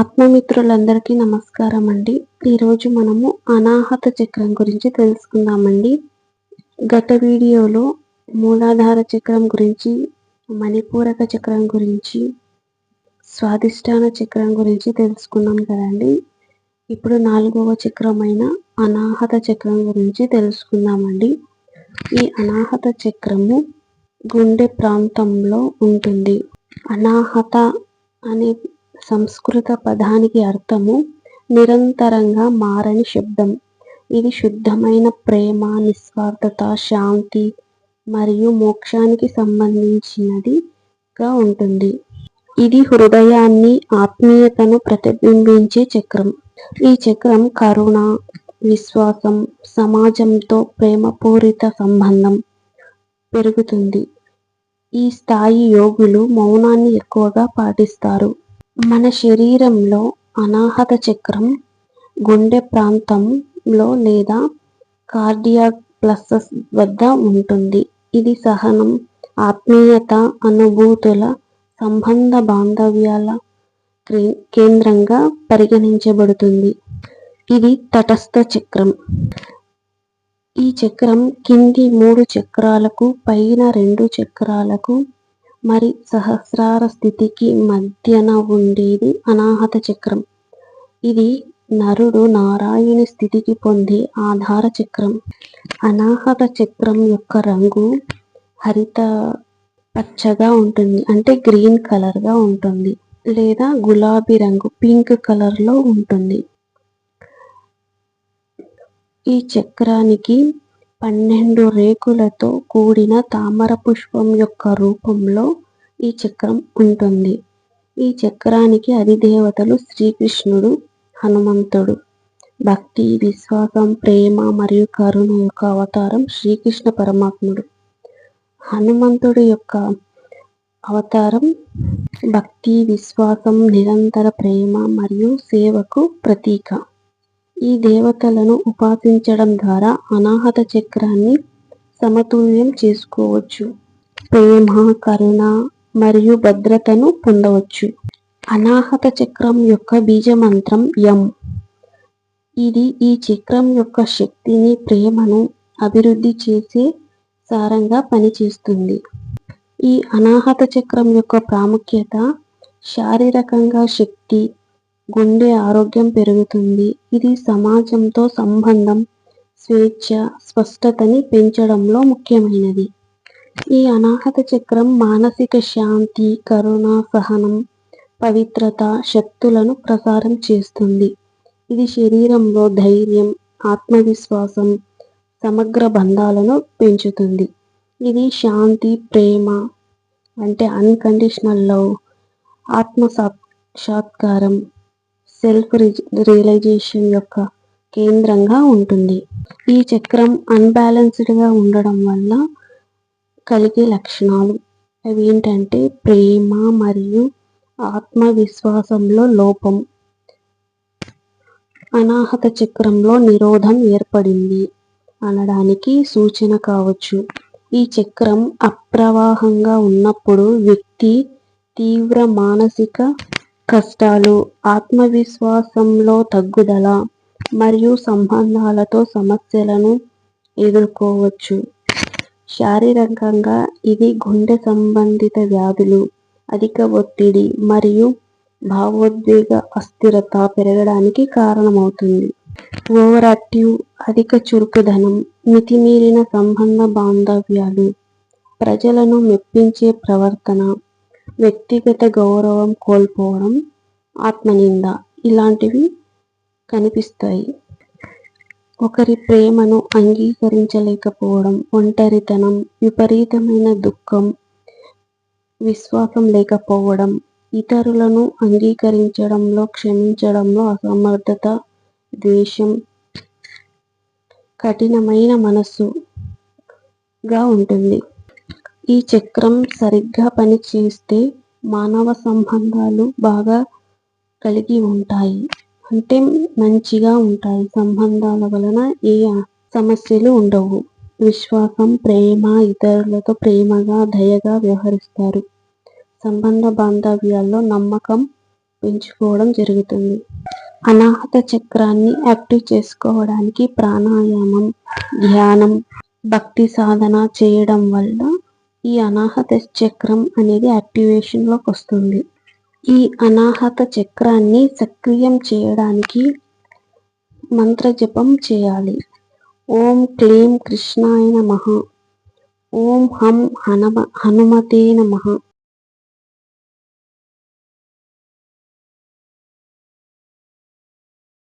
ఆత్మమిత్రులందరికీ నమస్కారం అండి ఈరోజు మనము అనాహత చక్రం గురించి తెలుసుకుందామండి. గత వీడియోలో మూలాధార చక్రం గురించి మణిపూరక చక్రం గురించి స్వాదిష్టాన చక్రం గురించి తెలుసుకున్నాం కదండి. ఇప్పుడు నాలుగవ చక్రమైన అనాహత చక్రం గురించి తెలుసుకుందామండి. ఈ అనాహత చక్రము గుండె ప్రాంతంలో ఉంటుంది. అనాహత అనే సంస్కృత పదానికి అర్థము నిరంతరంగా మారని శబ్దం. ఇది శుద్ధమైన ప్రేమ నిస్వార్థత శాంతి మరియు మోక్షానికి సంబంధించినదిగా ఉంటుంది. ఇది హృదయాన్ని ఆత్మీయతను ప్రతిబింబించే చక్రం. ఈ చక్రం కరుణ విశ్వాసం సమాజంతో ప్రేమపూరిత సంబంధం పెరుగుతుంది. ఈ స్థాయి యోగులు మౌనాన్ని ఎక్కువగా పాటిస్తారు. మన శరీరంలో అనాహత చక్రం గుండె ప్రాంతంలో లేదా కార్డియాక్ ప్లస్సస్ వద్ద ఉంటుంది. ఇది సహనం ఆత్మీయత అనుభూతుల సంబంధ బాంధవ్యాల కేంద్రంగా పరిగణించబడుతుంది. ఇది తటస్థ చక్రం. ఈ చక్రం కింది మూడు చక్రాలకు పైన రెండు చక్రాలకు మరి సహస్రార స్థితికి మధ్యన ఉండేది అనాహత చక్రం. ఇది నరుడు నారాయణి స్థితికి పొందే ఆధార చక్రం. అనాహత చక్రం యొక్క రంగు హరిత పచ్చగా ఉంటుంది అంటే గ్రీన్ కలర్గా ఉంటుంది లేదా గులాబీ రంగు పింక్ కలర్లో ఉంటుంది. ఈ చక్రానికి పన్నెండు రేకులతో కూడిన తామర పుష్పం యొక్క రూపంలో ఈ చక్రం ఉంటుంది. ఈ చక్రానికి అధిదేవతలు శ్రీకృష్ణుడు హనుమంతుడు. భక్తి విశ్వాసం ప్రేమ మరియు కరుణ యొక్క అవతారం శ్రీకృష్ణ పరమాత్ముడు. హనుమంతుడి యొక్క అవతారం భక్తి విశ్వాసం నిరంతర ప్రేమ మరియు సేవకు ప్రతీక. ఈ దేవతలను ఉపాసించడం ద్వారా అనాహత చక్రాన్ని సమతుల్యం చేసుకోవచ్చు. ప్రేమ కరుణ మరియు భద్రతను పొందవచ్చు. అనాహత చక్రం యొక్క బీజమంత్రం యం. ఇది ఈ చక్రం యొక్క శక్తిని ప్రేమను అభివృద్ధి చేసే సారంగా పనిచేస్తుంది. ఈ అనాహత చక్రం యొక్క ప్రాముఖ్యత శారీరకంగా శక్తి గుండె ఆరోగ్యం పెరుగుతుంది. ఇది సమాజంతో సంబంధం స్వేచ్ఛ స్పష్టతని పెంచడంలో ముఖ్యమైనది. ఈ అనాహత చక్రం మానసిక శాంతి కరుణ సహనం పవిత్రత శక్తులను ప్రసారం చేస్తుంది. ఇది శరీరంలో ధైర్యం ఆత్మవిశ్వాసం సమగ్ర బంధాలను పెంచుతుంది. ఇది శాంతి ప్రేమ అంటే అన్కండిషనల్ లవ్ ఆత్మ సాక్షాత్కారం సెల్ఫ్ రియలైజేషన్ యొక్క కేంద్రంగా ఉంటుంది. ఈ చక్రం అన్బ్యాలెన్స్డ్గా ఉండడం వల్ల కలిగే లక్షణాలు అవి ఏంటంటే ప్రేమ మరియు ఆత్మవిశ్వాసంలో లోపం. అనాహత చక్రంలో నిరోధం ఏర్పడింది అనడానికి సూచన కావచ్చు. ఈ చక్రం అప్రవాహంగా ఉన్నప్పుడు వ్యక్తి తీవ్ర మానసిక కష్టాలు ఆత్మవిశ్వాసంలో తగ్గుదల మరియు సంబంధాలతో సమస్యలను ఎదుర్కోవచ్చు. శారీరకంగా ఇది గుండె సంబంధిత వ్యాధులు అధిక ఒత్తిడి మరియు భావోద్వేగ అస్థిరత పెరగడానికి కారణమవుతుంది. ఓవర్ యాక్టివ్ అధిక చురుకుదనం మితిమీరిన సంబంధ బాంధవ్యాలు ప్రజలను మెప్పించే ప్రవర్తన వ్యక్తిగత గౌరవం కోల్పోవడం ఆత్మనింద ఇలాంటివి కనిపిస్తాయి. ఒకరి ప్రేమను అంగీకరించలేకపోవడం ఒంటరితనం విపరీతమైన దుఃఖం విశ్వాసం లేకపోవడం ఇతరులను అంగీకరించడంలో క్షమించడంలో అసమర్థత ద్వేషం కఠినమైన మనస్సుగా ఉంటుంది. ఈ చక్రం సరిగ్గా పనిచేస్తే మానవ సంబంధాలు బాగా కలిగి ఉంటాయి. అంటే మంచిగా ఉంటాయి. సంబంధాల వలన ఏ సమస్యలు ఉండవు. విశ్వాసం ప్రేమ ఇతరులతో ప్రేమగా దయగా వ్యవహరిస్తారు. సంబంధ బాంధవ్యాల్లో నమ్మకం పెంచుకోవడం జరుగుతుంది. అనాహత చక్రాన్ని యాక్టివ్ చేసుకోవడానికి ప్రాణాయామం ధ్యానం భక్తి సాధన చేయడం వల్ల ఈ అనాహత చక్రం అనేది యాక్టివేషన్లోకి వస్తుంది. ఈ అనాహత చక్రాన్ని సక్రియం చేయడానికి మంత్ర జపం చేయాలి. ఓం క్లీం కృష్ణాయ మహా ఓం హం హనమ హనుమతే నమ.